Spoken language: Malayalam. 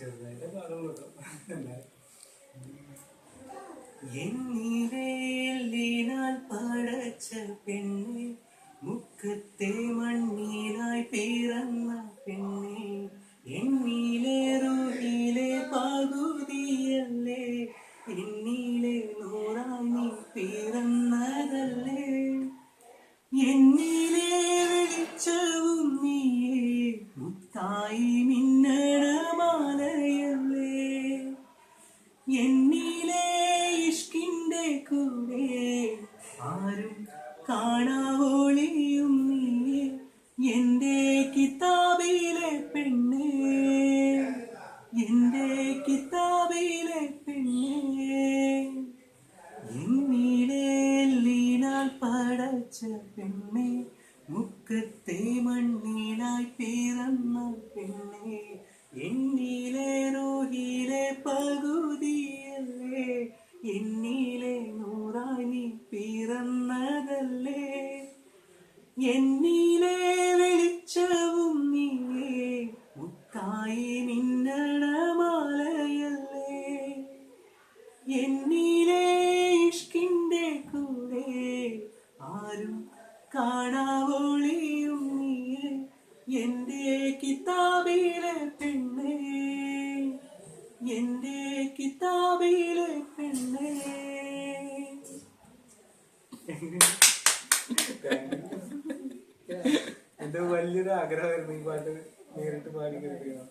ചെറുതായിട്ട് പാടുള്ളൂ കേട്ടോ പാടച്ച പെണ്ണെ മുക്കത്തെ മണ്ണിനായി പിറന്ന പെണ്ണെ എന്നിലെ റുഹിലെ പകുതിയല്ലേ? എന്നിലെ നൂറായി നീ പിറന്നതല്ലേ? എന്നിലെ വെളിച്ചവും നീയേ മുത്തായി എന്നിലെ ഇഷ്കിന്റെ കൂടെ ആരും കാണാവോളിയും നീ എന്റെ കിതാബിലെ പെണ്ണേ. എന്റെ കിതാബിലെ പെണ്ണേ. എന്നിലേലിനാൽ പടച്ച പെണ്ണെ. മുക്കത്തെ മണ്ണീനായി പിറന്ന പെണ്ണെ. പകുതിയല്ലേ എന്നിലെ നൂറായി നീ പിറന്നതല്ലേ? എന്നിലെ വെളിച്ചവും നീയേ മുത്തായി മിന്നണമാലയല്ലേ എന്നിലെ ഇഷ്കിന്റെ കൂടെ ആരും കാണാവോളിയും നീയേ എന്റെ കിതാബിലെ പെണ്ണേ. എന്റെ കിതാബിലെ പെണ്ണേ. എന്റെ വലിയൊരു ആഗ്രഹമായിരുന്നു ഈ പാട്ട് നേരിട്ട് പാടി കേൾക്കണം.